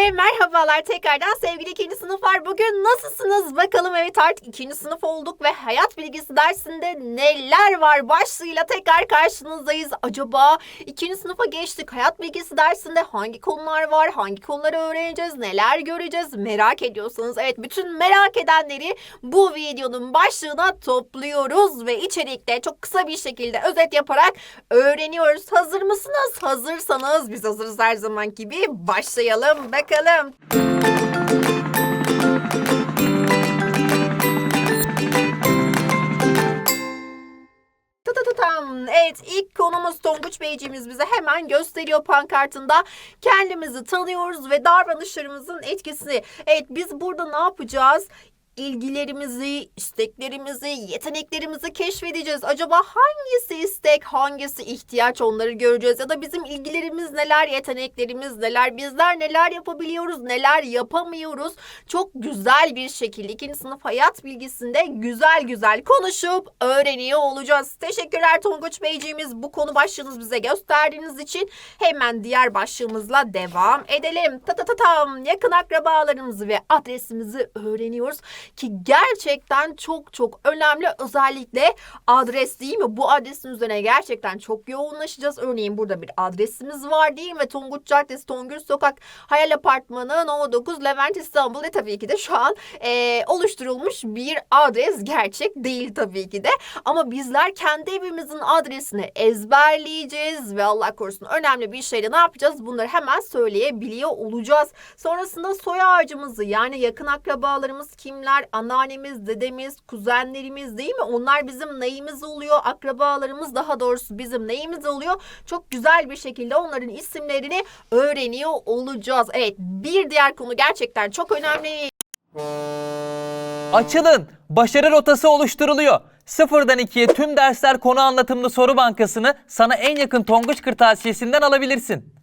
Hepinize merhabalar tekrardan sevgili ikinci sınıflar. Bugün nasılsınız? Bakalım evet artık ikinci sınıf olduk ve hayat bilgisi dersinde neler var başlığıyla tekrar karşınızdayız. Acaba ikinci sınıfa geçtik. Hayat bilgisi dersinde hangi konular var? Hangi konuları öğreneceğiz? Neler göreceğiz? Merak ediyorsanız evet bütün merak edenleri bu videonun başlığına topluyoruz ve içerikte çok kısa bir şekilde özet yaparak öğreniyoruz. Hazır mısınız? Hazırsanız biz hazırız her zaman gibi başlayalım bakalım. Tam. Evet ilk konumuz Tonguç Beyciğimiz bize hemen gösteriyor pankartında. Kendimizi tanıyoruz ve davranışlarımızın etkisini. Evet biz burada ne yapacağız? İlgilerimizi, isteklerimizi, yeteneklerimizi keşfedeceğiz. Acaba hangisi istek, hangisi ihtiyaç onları göreceğiz. Ya da bizim ilgilerimiz neler, yeteneklerimiz neler, bizler neler yapabiliyoruz, neler yapamıyoruz. Çok güzel bir şekilde ikinci sınıf hayat bilgisinde güzel güzel konuşup öğreniyor olacağız. Teşekkürler Tonguç Beyciğimiz bu konu başlığınız bize gösterdiğiniz için. Hemen diğer başlığımızla devam edelim. Ta ta ta tam yakın akrabalarımızı ve adresimizi öğreniyoruz ki gerçekten çok çok önemli özellikle adres değil mi? Bu adresin üzerine gerçekten çok yoğunlaşacağız. Örneğin burada bir adresimiz var değil mi? Tonguç Caddesi, Tongül Sokak, Hayal Apartmanı, Nova 9, Levent İstanbul ve tabii ki de şu an e, oluşturulmuş bir adres gerçek değil tabii ki de. Ama bizler kendi evimizin adresini ezberleyeceğiz ve Allah korusun önemli bir şeyde ne yapacağız? Bunları hemen söyleyebiliyor olacağız. Sonrasında soy ağacımızı yani yakın akrabalarımız kimler? Anneannemiz, dedemiz, kuzenlerimiz değil mi? Onlar bizim neyimiz oluyor? Akrabalarımız daha doğrusu bizim neyimiz oluyor? Çok güzel bir şekilde onların isimlerini öğreniyor olacağız. Evet bir diğer konu gerçekten çok önemli. Açılın! Başarı rotası oluşturuluyor. Sıfırdan ikiye tüm dersler konu anlatımlı soru bankasını sana en yakın Tonguç Kırtasiyesi'nden alabilirsin.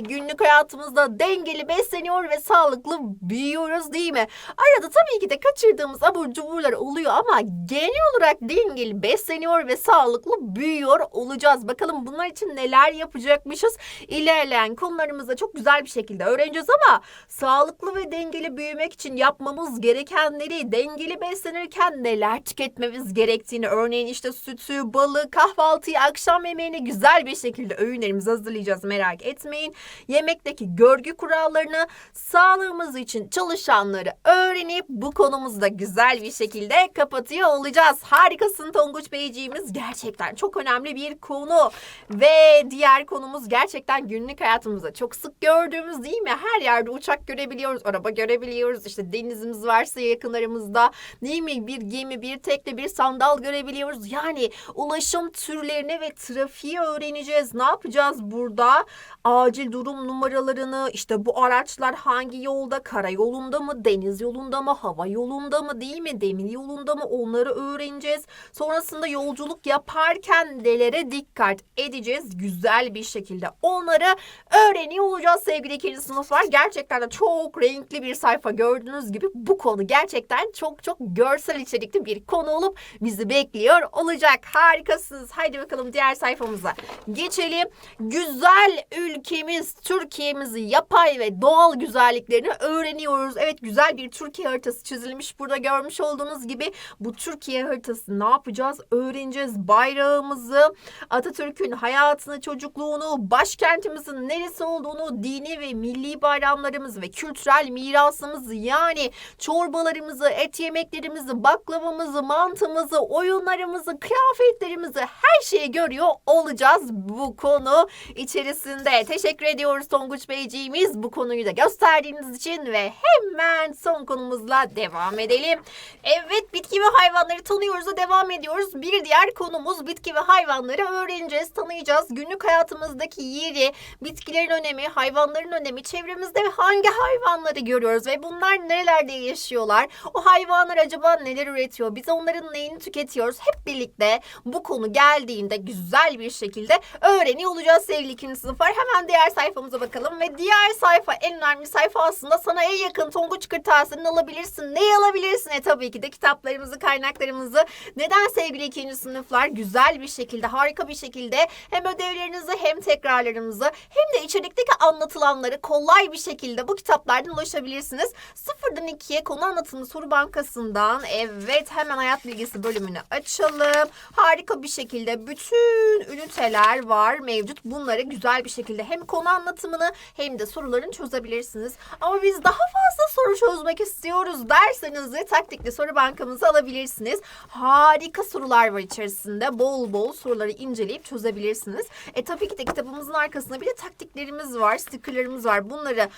Günlük hayatımızda dengeli besleniyor ve sağlıklı büyüyoruz değil mi? Arada tabii ki de kaçırdığımız abur cuburlar oluyor ama genel olarak dengeli besleniyor ve sağlıklı büyüyor olacağız. Bakalım bunlar için neler yapacakmışız? İlerleyen konularımızda çok güzel bir şekilde öğreneceğiz ama sağlıklı ve dengeli büyümek için yapmamız gerekenleri, dengeli beslenirken neler tüketmemiz gerektiğini örneğin işte sütü, balı, kahvaltıyı, akşam yemeğini güzel bir şekilde öğünlerimizi hazırlayacağız merak etmeyin yemekteki görgü kurallarını, sağlığımız için çalışanları öğrenip bu konumuzu da güzel bir şekilde kapatıyor olacağız. Harikasın Tonguç Beyciğimiz. Gerçekten çok önemli bir konu. Ve diğer konumuz gerçekten günlük hayatımızda çok sık gördüğümüz değil mi? Her yerde uçak görebiliyoruz, araba görebiliyoruz. İşte denizimiz varsa yakınlarımızda değil mi? Bir gemi, bir tekne, bir sandal görebiliyoruz. Yani ulaşım türlerini ve trafiği öğreneceğiz. Ne yapacağız burada? Acil durum numaralarını işte bu araçlar hangi yolda karayolunda mı deniz yolunda mı hava yolunda mı değil mi demir yolunda mı onları öğreneceğiz. Sonrasında yolculuk yaparken nelere dikkat edeceğiz güzel bir şekilde onları öğreniyor olacağız sevgili ikinci sınıflar. Gerçekten de çok renkli bir sayfa gördüğünüz gibi bu konu gerçekten çok çok görsel içerikli bir konu olup bizi bekliyor olacak. Harikasınız. Haydi bakalım diğer sayfamıza geçelim. Güzel ülkemiz Türkiye'mizi yapay ve doğal güzelliklerini öğreniyoruz. Evet güzel bir Türkiye haritası çizilmiş. Burada görmüş olduğunuz gibi bu Türkiye haritası ne yapacağız? Öğreneceğiz bayrağımızı, Atatürk'ün hayatını, çocukluğunu, başkentimizin neresi olduğunu, dini ve milli bayramlarımızı ve kültürel mirasımızı yani çorbalarımızı, et yemeklerimizi, baklavamızı, mantımızı, oyunlarımızı, kıyafetlerimizi her şeyi görüyor olacağız bu konu içerisinde. Teşekkür ediyoruz Tonguç Beyciğimiz bu konuyu da gösterdiğiniz için ve hemen son konumuzla devam edelim. Evet bitki ve hayvanları tanıyoruz da devam ediyoruz. Bir diğer konumuz bitki ve hayvanları öğreneceğiz, tanıyacağız. Günlük hayatımızdaki yeri, bitkilerin önemi, hayvanların önemi, çevremizde hangi hayvanları görüyoruz ve bunlar nerelerde yaşıyorlar? O hayvanlar acaba neler üretiyor? Biz onların neyini tüketiyoruz? Hep birlikte bu konu geldiğinde güzel bir şekilde öğreniyor olacağız sevgili ikinci sınıflar. Hemen diğer sayfamıza bakalım ve diğer sayfa en önemli sayfa aslında sana en yakın Tonguç Kırtasiye'ni alabilirsin. Neyi alabilirsin? E tabii ki de kitaplarımızı, kaynaklarımızı. Neden sevgili ikinci sınıflar? Güzel bir şekilde, harika bir şekilde hem ödevlerinizi hem tekrarlarınızı hem de içerikteki anlatılanları kolay bir şekilde bu kitaplardan ulaşabilirsiniz. Sıfırdan ikiye konu anlatımı soru bankasından evet hemen hayat bilgisi bölümünü açalım. Harika bir şekilde bütün üniteler var mevcut. Bunları güzel bir şekilde hem konu anlatımını hem de sorularını çözebilirsiniz. Ama biz daha fazla soru çözmek istiyoruz derseniz de taktikli soru bankamızı alabilirsiniz. Harika sorular var içerisinde. Bol bol soruları inceleyip çözebilirsiniz. E tabii ki de kitabımızın arkasında bir de taktiklerimiz var, stickerlarımız var. Bunları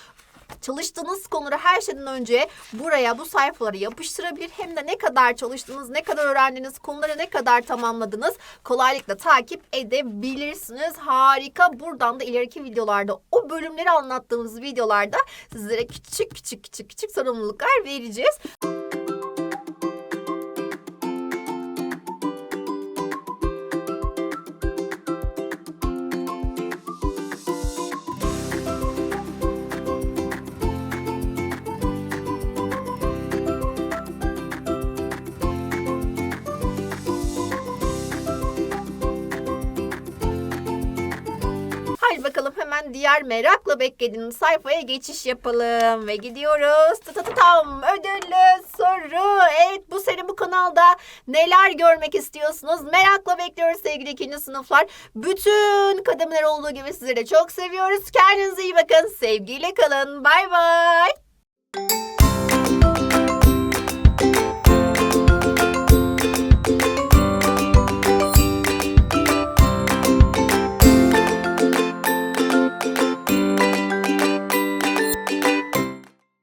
çalıştığınız konuları her şeyden önce buraya bu sayfalara yapıştırabilir. Hem de ne kadar çalıştınız, ne kadar öğrendiniz, konuları ne kadar tamamladınız kolaylıkla takip edebilirsiniz. Harika. Buradan da ileriki videolarda o bölümleri anlattığımız videolarda sizlere küçük küçük küçük küçük sorumluluklar vereceğiz. Diğer merakla beklediğiniz sayfaya geçiş yapalım ve gidiyoruz. Tam ödüllü soru. Evet bu sene bu kanalda neler görmek istiyorsunuz? Merakla bekliyoruz sevgili ikinci sınıflar. Bütün kademeler olduğu gibi sizleri çok seviyoruz. Kendinize iyi bakın. Sevgiyle kalın. Bay bay.